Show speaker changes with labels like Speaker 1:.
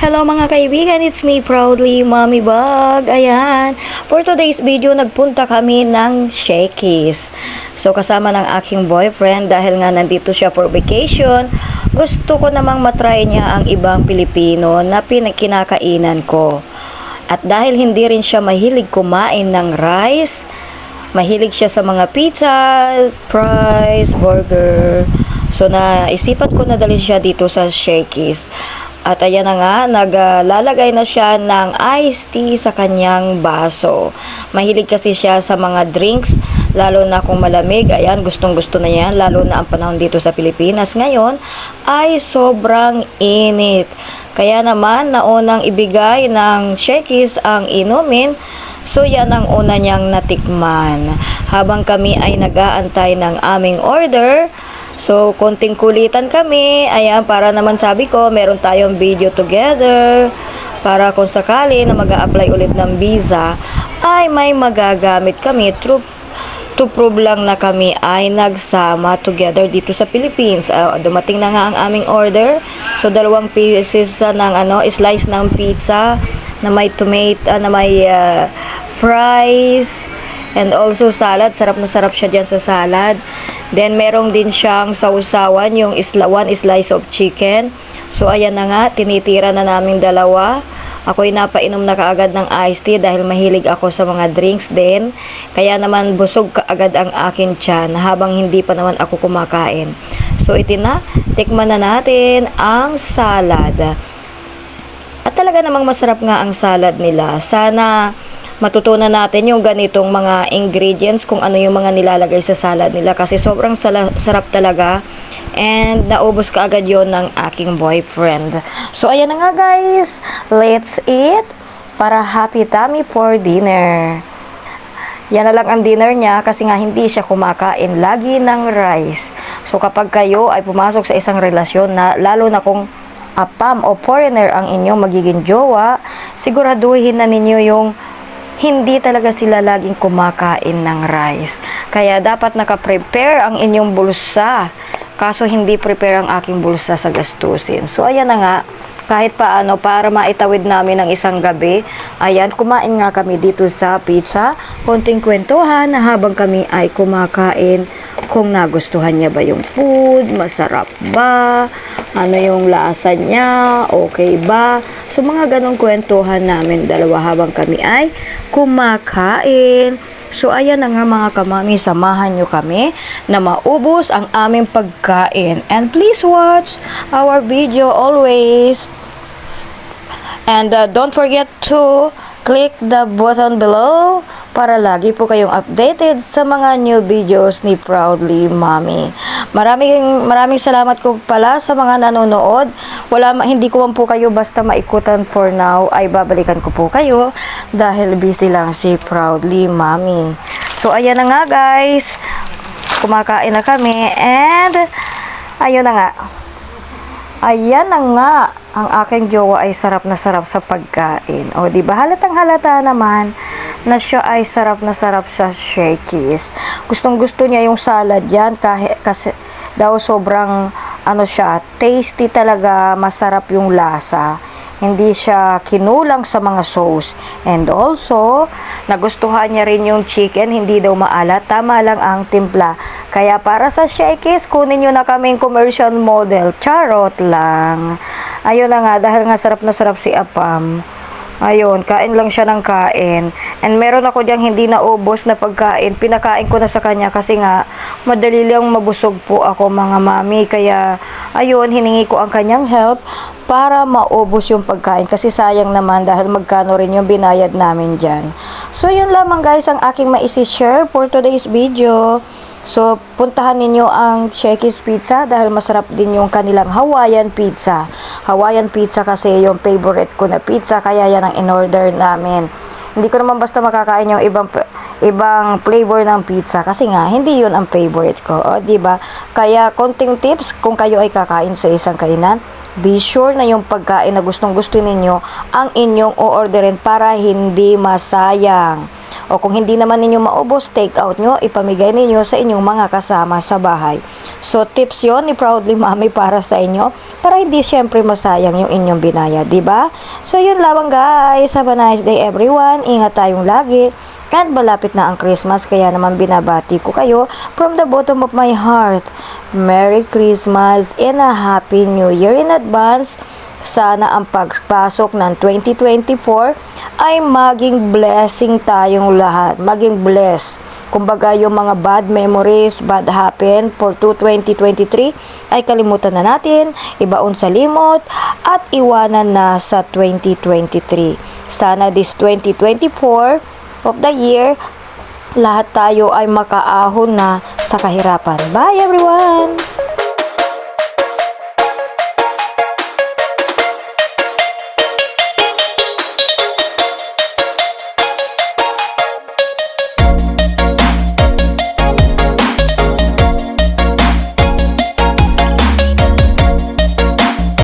Speaker 1: Hello mga kaibigan, it's me proudly, Mommy Bug. Ayan, for today's video, nagpunta kami ng Shakey's. So kasama ng aking boyfriend dahil nga nandito siya for vacation, gusto ko namang matry niya ang ibang Pilipino na pinakinakainan ko. At dahil hindi rin siya mahilig kumain ng rice, mahilig siya sa mga pizza, fries, burger. So naisipan ko na dali siya dito sa Shakey's. At ayan na nga, naglalagay na siya ng iced tea sa kanyang baso. Mahilig kasi siya sa mga drinks, lalo na kung malamig. Ayan, gustong gusto na yan, lalo na ang panahon dito sa Pilipinas. Ngayon ay sobrang init. Kaya naman, naunang ibigay ng Shakey's ang inumin So yan ang una niyang natikman. Habang kami ay nag-aantay ng aming order, so konting kulitan kami. Ayan, para naman sabi ko, meron tayong video together. Para kung sakali na mag apply ulit ng visa, ay may magagamit kami through to prove lang na kami ay nagsama together dito sa Philippines. Ah, dumating na nga ang aming order. So dalawang pieces ah, ng ano, slice ng pizza na may tomato, ah, na may ah, fries and also salad. Sarap na sarap siya diyan sa salad. Then merong din siyang sausawan, yung isla, one slice of chicken. So ayan na nga, tinitira na namin dalawa. Ako'y napainom na kaagad ng iced tea dahil mahilig ako sa mga drinks din. Kaya naman busog kaagad ang akin tiyan habang hindi pa naman ako kumakain. So ito na, tikman na natin ang salad. At talaga namang masarap nga ang salad nila. Sana matutunan natin yung ganitong mga ingredients kung ano yung mga nilalagay sa salad nila kasi sobrang sarap talaga and naubos ka agad yon ng aking boyfriend. So ayan na nga guys, let's eat para happy tummy for dinner. Yan na lang ang dinner niya kasi nga hindi siya kumakain lagi ng rice. So kapag kayo ay pumasok sa isang relasyon na lalo na kung apam o foreigner ang inyong magiging jowa, siguraduhin na ninyo yung hindi talaga sila laging kumakain ng rice. Kaya dapat naka-prepare ang inyong bulsa. Kaso hindi prepare ang aking bulsa sa gastusin. So ayan na nga, kahit paano para maitawid namin ng isang gabi, ayan, kumain nga kami dito sa pizza. Konting kwentuhan habang kami ay kumakain kung nagustuhan niya ba yung food, masarap ba, ano yung lasa niya, okay ba. So mga ganong kwentuhan namin dalawa habang kami ay kumakain. So ayan na nga mga kamami, samahan nyo kami na maubos ang aming pagkain. And please watch our video always. And uh, don't forget to click the button below para lagi po kayong updated sa mga new videos ni Proudly Mommy. Maraming maraming salamat ko pala sa mga nanonood. Wala hindi ko man po kayo basta maikutan for now ay babalikan ko po kayo dahil busy lang si Proudly Mommy. So ayan na nga guys. Kumakain na kami and ayun na nga. Ayan na nga, ang aking jowa ay sarap na sarap sa pagkain. O, di ba? Halatang halata naman na siya ay sarap na sarap sa Shakey's. Gustong gusto niya yung salad yan kahit, kasi daw sobrang ano siya, tasty talaga, masarap yung lasa. Hindi siya kinulang sa mga sauce. And also, nagustuhan niya rin yung chicken, hindi daw maalat, tama lang ang timpla. Kaya para sa Shakey's, kunin nyo na kaming commercial model. Charot lang. Ayun na nga, dahil nga sarap na sarap si Apam. Ayun, kain lang siya ng kain. And meron ako diyang hindi naubos na pagkain. Pinakain ko na sa kanya kasi nga madali lang mabusog po ako mga mami. Kaya ayun, hiningi ko ang kanyang help para maubos yung pagkain. Kasi sayang naman dahil magkano rin yung binayad namin dyan. So yun lamang guys ang aking maisi-share for today's video. So, puntahan ninyo ang Shakey's Pizza dahil masarap din yung kanilang Hawaiian Pizza. Hawaiian Pizza kasi yung favorite ko na pizza kaya yan ang in-order namin. Hindi ko naman basta makakain yung ibang ibang flavor ng pizza kasi nga hindi yun ang favorite ko, o di ba? Kaya konting tips kung kayo ay kakain sa isang kainan, be sure na yung pagkain na gustong-gusto ninyo ang inyong o-orderin para hindi masayang. O kung hindi naman ninyo maubos, take out nyo, ipamigay ninyo sa inyong mga kasama sa bahay. So tips yon ni Proudly Mommy para sa inyo para hindi syempre masayang yung inyong binaya, di ba? So yun lamang guys. Have a nice day everyone. Ingat tayong lagi. And malapit na ang Christmas kaya naman binabati ko kayo from the bottom of my heart. Merry Christmas and a Happy New Year in advance. Sana ang pagpasok ng 2024 ay maging blessing tayong lahat. Maging blessed. Kumbaga yung mga bad memories, bad happen for 2023 ay kalimutan na natin, ibaon sa limot at iwanan na sa 2023. Sana this 2024 of the year, lahat tayo ay makaahon na sa kahirapan. Bye everyone!